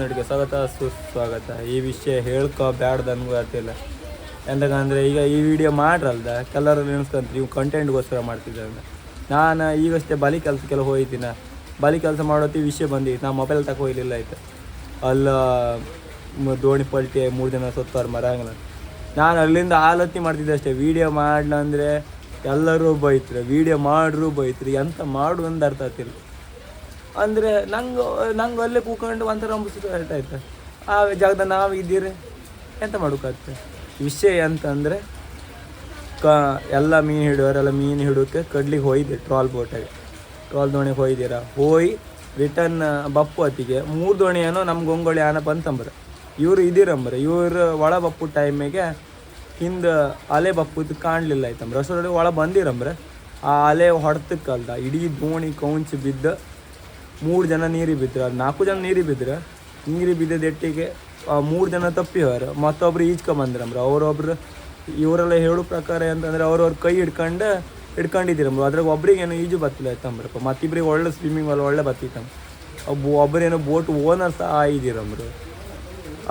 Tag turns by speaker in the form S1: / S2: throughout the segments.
S1: ನಡಿಗೆ ಸ್ವಾಗತ, ಸುಸ್ವಾಗತ. ಈ ವಿಷಯ ಹೇಳ್ಕೊ ಬ್ಯಾಡ್ದು ಇಲ್ಲ. ಎಂತಕಂದ್ರೆ ಈಗ ಈ ವಿಡಿಯೋ ಮಾಡ್ರಲ್ದ, ಕೆಲವರು ನೆನೆಸ್ಕೊಂತ ನೀವು ಕಂಟೆಂಟ್ಗೋಸ್ಕರ ಮಾಡ್ತಿದ್ದೆ ಅಂತ ನಾನು ಈಗಷ್ಟೇ ಬಲಿ ಕೆಲಸಕ್ಕೆಲ್ಲ ಹೋಯ್ತಿನ ಬಲಿ ಕೆಲಸ ಮಾಡೋತಿ ವಿಷಯ ಬಂದಿತ್ತು. ನಾ ಮೊಬೈಲ್ ತಗೋ ಹೋಗ್ಲಿಲ್ಲ ಆಯ್ತು. ಅಲ್ಲ ದೋಣಿ ಪಲ್ಟಿ ಮೂರು ಜನ ಸತ್ತವ್ರು ಮರ ನಾನು ಅಲ್ಲಿಂದ ಆಲೋಚನೆ ಮಾಡ್ತಿದ್ದೆ ಅಷ್ಟೇ. ವಿಡಿಯೋ ಮಾಡ್ಲಂದರೆ ಎಲ್ಲರೂ ಬೈತ್ರಿ. ವಿಡಿಯೋ ಮಾಡ್ರು ಬೈತ್ರಿ. ಎಂತ ಮಾಡು ಅಂತ ಅರ್ಥ ಆಗ್ತಿಲ್ಲ. ಅಂದರೆ ನಂಗೆ ನಂಗೆ ಅಲ್ಲೇ ಕೂಕೊಂಡು ಒಂಥರ ಅಂಬಿಸಿದ ಆಯ್ತು ಆ ಜಾಗದ ನಾವು ಇದ್ದೀರಿ, ಎಂತ ಮಾಡೋಕ್ಕಾಗ್ತದೆ ವಿಷಯ ಅಂತಂದರೆ ಕ, ಎಲ್ಲ ಮೀನು ಹಿಡಿಯೋರೆಲ್ಲ ಮೀನು ಹಿಡೋಕೆ ಕಡ್ಲಿಗೆ ಹೋಯ್ದೆ, ಟ್ರಾಲ್ ಬೋಟಾಗೆ ಟ್ರಾಲ್ ದೋಣಿಗೆ ಹೋಯ್ದಿರ? ಹೋಯ್, ರಿಟರ್ನ್ ಬಪ್ಪು ಅತ್ತಿಗೆ, ಮೂರು ದೋಣಿ ಏನೋ ನಮ್ಮ ಗೊಂಗೊಳಿ ಆನಪ್ಪ ಬಂತಂಬ್ರೆ ಇವರು ಇದಿರಂಬ್ರೆ ಇವರು ಒಳ ಬಪ್ಪು ಟೈಮಿಗೆ ಹಿಂದೆ ಅಲೆ ಬಪ್ಪುದು ಕಾಣಲಿಲ್ಲ ಆಯ್ತಂಬ್ರೆ. ಅಷ್ಟರೊಳಗೆ ಒಳ ಬಂದಿರಂಬ್ರೆ. ಆ ಅಲೆ ಹೊಡೆತಕ್ಕಲ್ದ, ಇಡೀ ದೋಣಿ ಕೌಂಚಿ ಬಿದ್ದು ಮೂರು ಜನ ನೀರಿಗೆ ಬಿದ್ರು, ಅದು ನಾಲ್ಕು ಜನ ನೀರಿಗೆ ಬಿದ್ರೆ ನೀರಿಗೆ ಬಿದ್ದಿದ್ದ ಎಟ್ಟಿಗೆ ಮೂರು ಜನ ತಪ್ಪಿವಾರ ಮತ್ತೊಬ್ರು ಈಜ್ಕೊಂಬಂದ್ರಮ್ರ ಅವರೊಬ್ರು ಇವರೆಲ್ಲ ಹೇಳೋ ಪ್ರಕಾರ ಅಂತಂದ್ರೆ ಅವ್ರವ್ರ ಕೈ ಹಿಡ್ಕೊಂಡು ಹಿಡ್ಕೊಂಡಿದ್ದೀರಂಬ್ರು ಅದ್ರಾಗ ಒಬ್ರಿಗೇನು ಈಜು ಬತ್ತಿಲ್ಲ ಆಯ್ತಂಬ್ರಪ್ಪ ಮತ್ತಿಬ್ರಿಗೆ ಒಳ್ಳೆ ಸ್ವಿಮ್ಮಿಂಗ್ ಅಲ್ಲಿ ಒಳ್ಳೆ ಬತ್ತಿತ್ತಂ ಒಬ್ಬ ಒಬ್ಬರೇನೋ ಬೋಟ್ ಓನರ್ ಸಹ ಆಯ್ದಿರಮ್ರು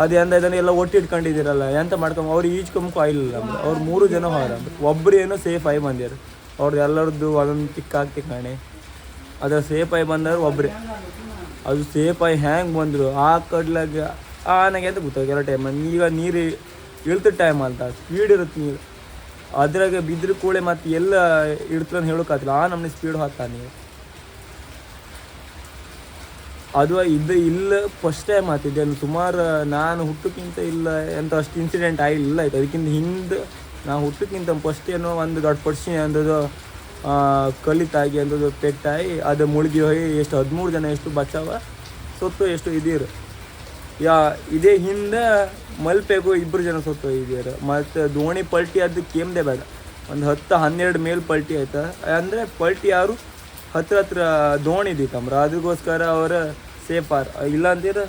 S1: ಅದು ಎಂದ ಇದನ್ನು ಎಲ್ಲ ಒಟ್ಟು ಇಟ್ಕೊಂಡಿದ್ದೀರಲ್ಲ ಎಂತ ಮಾಡ್ಕೊಂಬ, ಅವ್ರು ಈಜ್ಕೊಂಬಕ್ಕೂ ಆಯ್ಲಿಲ್ಲ ಅವ್ರು ಮೂರು ಜನ ಹೋರ ಒಬ್ರು ಏನೋ ಸೇಫ್ ಆಗಿ ಬಂದಿರು ಅವ್ರದ್ದು ಎಲ್ಲರದ್ದು ಟಿಕ್ ಹಾಕ್ತಿ ಕಾಣೆ. ಅದ್ರ ಸೇಫ್ ಬಂದರು ಒಬ್ರೆ. ಅದು ಆಗಿ ಹ್ಯಾಂಗೆ ಬಂದರು? ಆ ಕಡ್ಲಾಗೆ, ಆ ನನಗೆ ಅಂತ ಎಲ್ಲ ಟೈಮ್ ಈಗ ನೀರು ಇಳ್ತ ಟೈಮ್ ಅಂತ ಸ್ಪೀಡ್ ಇರುತ್ತೆ ನೀರು. ಅದ್ರಾಗ ಬಿದ್ರ ಕೂಳೆ ಮತ್ತೆ ಎಲ್ಲ ಇಡ್ತಾನೆ ಹೇಳೋಕ್ಕಾಗ್ತಿಲ್ಲ ಆ ನಮ್ಮನೆ ಸ್ಪೀಡ್ ಹಾಕ್ತಾನೆ ನೀರು. ಅದು ಇದು ಇಲ್ಲ ಫಸ್ಟ್ ಟೈಮ್ ಆಗ್ತಿದ್ದೆ ಅದು ಸುಮಾರು ನಾನು ಹುಟ್ಟಕ್ಕಿಂತ ಇಲ್ಲ, ಎಂತ ಅಷ್ಟು ಇನ್ಸಿಡೆಂಟ್ ಆಗಿಲ್ಲ ಆಯ್ತು. ಅದಕ್ಕಿಂತ ಹಿಂದೆ ನಾನು ಹುಟ್ಟಕ್ಕಿಂತ ಫಸ್ಟ್ ಏನೋ ಒಂದು ದೊಡ್ಡ ಪಡ್ಸಿ ಅಂದದು ಕಲಿತಾಗಿ ಅಂದದ್ದು ಪೆಟ್ಟಾಗಿ ಅದು ಮುಳುಗಿ ಹೋಗಿ ಎಷ್ಟು ಹದಿಮೂರು ಜನ ಎಷ್ಟು ಬಚಾವ, ಸೊತ್ತು ಎಷ್ಟು ಇದೀರು ಯಾ, ಇದೇ ಹಿಂದೆ ಮಲ್ಪೆಗೂ ಇಬ್ಬರು ಜನ ಸೊತ್ತು ಇದೀರು ಮತ್ತು ದೋಣಿ ಪಲ್ಟಿ ಅದು ಕೇಮ್ದೆ ಬೇಡ. ಒಂದು ಹತ್ತು ಹನ್ನೆರಡು ಮೇಲ್ ಪಲ್ಟಿ ಆಯ್ತಾ? ಅಂದರೆ ಪಲ್ಟಿ ಯಾರು? ಹತ್ರ ಹತ್ರ ದೋಣಿ ಇದ್ದಿತ್ತಂಬ್ರ ಅದಕ್ಕೋಸ್ಕರ ಅವರ ಸೇಫ್ ಆರ್ ಇಲ್ಲ ಅಂತೀರ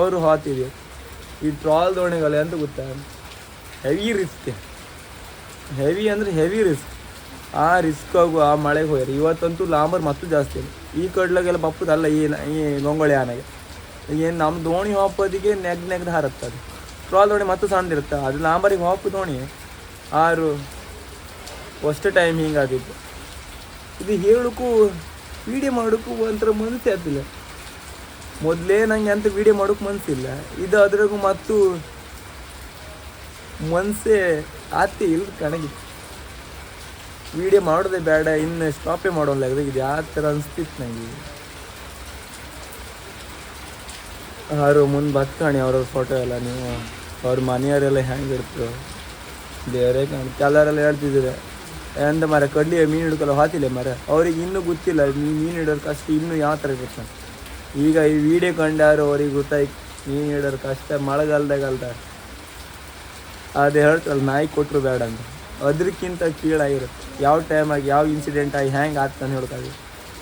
S1: ಅವರು ಹಾತಿದೆ. ಈ ಟ್ರಾಲ್ ದೋಣಿಗಳು ಅಂತ ಗೊತ್ತಾ? ಹೆವಿ ರಿಸ್ಕ್ ಹೆವಿ ಅಂದರೆ ಹೆವಿ ರಿಸ್ಕ್ ಆ ರಿಸ್ಕ್ ಆಗು ಆ ಮಳೆಗೆ ಹೋಗ್ಯಾರ ಇವತ್ತಂತೂ ಲಾಂಬರ್ ಮತ್ತು ಜಾಸ್ತಿ ಇದೆ ಈ ಕಡ್ಲಾಗೆಲ್ಲ ಬಪ್ಪದಲ್ಲ ಈ ಈ ಲೊಂಗೊಳೆ ಆನೆಗೆ. ಏನು ನಮ್ಮ ದೋಣಿ ಹಾಕೋದಿಗೆ ನೆಗ್ ನೆಗ್ದು ಅದು ಟ್ರಾಲ್ ದೋಣಿ ಮತ್ತು ಸಣ್ಣದಿರುತ್ತೆ. ಅದು ಲಾಂಬರಿಗೆ ಹಾಪು ದೋಣಿ. ಆರು ಫಸ್ಟ್ ಟೈಮ್ ಹಿಂಗಾಗಿತ್ತು ಇದು ಹೇಳಕ್ಕೂ ವೀಡಿಯೋ ಮಾಡೋಕ್ಕೂ ಒಂಥರ ಮನಸ್ಸೇ ಆಗ್ತಿಲ್ಲ. ಮೊದಲೇ ನಂಗೆ ಅಂತ ವೀಡಿಯೋ ಮಾಡೋಕೆ ಮನಸ್ಸಿಲ್ಲ. ಇದು ಅದ್ರಾಗೂ ಮತ್ತು ಮನಸ್ಸೇ ಆತಿ ಇಲ್ಲ ಕಣಗಿ. ವೀಡಿಯೋ ಮಾಡೋದೇ ಬೇಡ, ಇನ್ನು ಸ್ಟಾಪೇ ಮಾಡೋಲ್ಲ ಇದು ಯಾವ ಥರ ಅನಿಸ್ತಿತ್ತು ನನಗೆ ಯಾರು ಮುಂದೆ ಬರ್ತಾಣಿ ಅವ್ರವ್ರ ಫೋಟೋ ಎಲ್ಲ ನೀವು, ಅವ್ರ ಮನೆಯವರೆಲ್ಲ ಹೆಂಗೆ ಇರ್ತರು? ದೇವರೇ ಕಾಣ, ಕೆಲವರೆಲ್ಲ ಹೇಳ್ತಿದ್ದಾರೆ. ಎಂದ ಮರ ಕಡ್ಲಿ ಮೀನು ಹಿಡ್ಕೊಳ್ಳೋ ಹಾತಿಲ್ಲ ಮರ ಅವ್ರಿಗೆ ಇನ್ನೂ ಗೊತ್ತಿಲ್ಲ ಮೀನು ಹಿಡೋರು ಕಷ್ಟ ಇನ್ನೂ ಯಾವ ಥರ ಇರುತ್ತೆ ಈಗ ಈ ವಿಡಿಯೋ ಕಂಡ್ಯಾರು ಅವ್ರಿಗೆ ಗೊತ್ತಾಯ್ತು ಮೀನು ಹಿಡೋರು ಕಷ್ಟ ಮಳೆಗಾಲದಾಗಲ್ದ ಅದು ಹೇಳ್ತಲ್ಲ ನಾಯಿ ಕೊಟ್ಟರು ಬೇಡ ಅಂತ. ಅದಕ್ಕಿಂತ ಕೀಳಾಗಿರುತ್ತೆ. ಯಾವ ಟೈಮಾಗಿ ಯಾವ ಇನ್ಸಿಡೆಂಟ್ ಆಗಿ ಹ್ಯಾಂಗೆ ಆಗ್ತಾನೆ ಹೇಳ್ತಾರೆ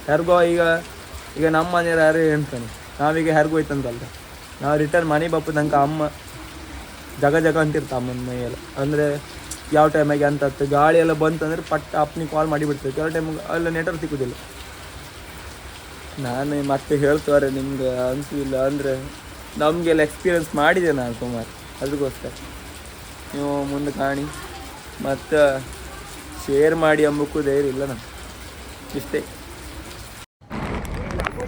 S1: ಯಾರಿಗೋ ಈಗ ಈಗ ನಮ್ಮ ಮನೆಯವ್ರು ಯಾರು ಹೇಳ್ತಾನೆ ನಾವೀಗ ಯಾರಿಗೂ ಹೋಯ್ತಂತಲ್ಲ ನಾವು ರಿಟರ್ನ್ ಮನೆ ಬಪ್ಪು ತನಕ ಅಮ್ಮ ಜಗ ಜಗ ಅಂತಿರ್ತ ಅಮ್ಮನ ಮೈಯೆಲ್ಲ ಅಂದರೆ ಯಾವ ಟೈಮಾಗಿ ಅಂತ. ಗಾಳಿ ಎಲ್ಲ ಬಂತಂದ್ರೆ ಪಟ್ಟ ಅಪ್ಪನಿಗೆ ಕಾಲ್ ಮಾಡಿಬಿಡ್ತೇವೆ ಕೆಲವು ಟೈಮಿಗೆ ಅಲ್ಲ ನೆಟ್ವರ್ಕ್ ಸಿಗೋದಿಲ್ಲ ನಾನು ಮತ್ತೆ ಹೇಳ್ತಾರೆ ನಿಮ್ಗೆ ಅನಿಸಿಲ್ಲ ಅಂದರೆ ನಮಗೆಲ್ಲ ಎಕ್ಸ್ಪೀರಿಯನ್ಸ್ ಮಾಡಿದೆ ನಾನು ಸುಮಾರು. ಅದಕ್ಕೋಸ್ಕರ ನೀವು ಮುಂದೆ ಕಾಣಿ. ಮತ್ತು ಶೇರ್ ಮಾಡಿ ಅಂಬಕ್ಕೂ ಧೈರ್ಯ ಇಲ್ಲ ನಮ್ಗೆ. ಇಷ್ಟೇ.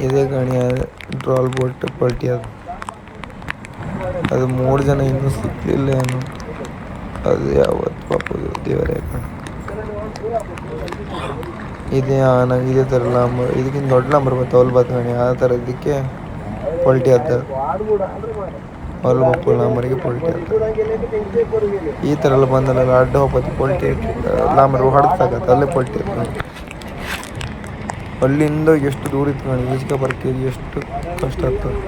S2: ಇದೇ ಗಾಣಿ ಟ್ರಾಲ್ ಬೋಟ್ ಪಲ್ಟಿ ಅದು. ಅದು ಮೂರು ಜನ ಇನ್ನೂ ಸಿಕ್ಕಲಿಲ್ಲ ಏನು. ಅದು ಯಾವತ್ತು ಪಾಪ ದೇವರೇ ಕಣ. ಇದೇ ನಂಗೆ ಇದೇ ಥರ ನಂಬರ್ ಇದಕ್ಕಿಂತ ದೊಡ್ಡ ನಂಬರ್ ಬತ್ತು ಗಣಿ? ಆ ಥರ ಇದಕ್ಕೆ ಪಲ್ಟಿ ಆದ ಅವ್ಲು ಮಕ್ಕಳು ಲಾಮರಿಗೆ ಪೊಲ್ಟಿ ಆದ ಈ ಥರ ಎಲ್ಲ ಬಂದಲ್ಲ ಅಡ್ಡ ಹೋಗ್ಬೋದು, ಪೊಲ್ಟಿ ಲಾಂಬರ್ ಹೊಡೆದಾಗತ್ತೆ ಅಲ್ಲೇ ಪೊಲ್ಟಿ ಅಲ್ಲಿಂದ ಎಷ್ಟು ದೂರ ಇತ್ತು ನಾನು ಈಜಿಗೆ ಬರ್ಕೆ ಎಷ್ಟು ಕಷ್ಟ ಆಗ್ತದೆ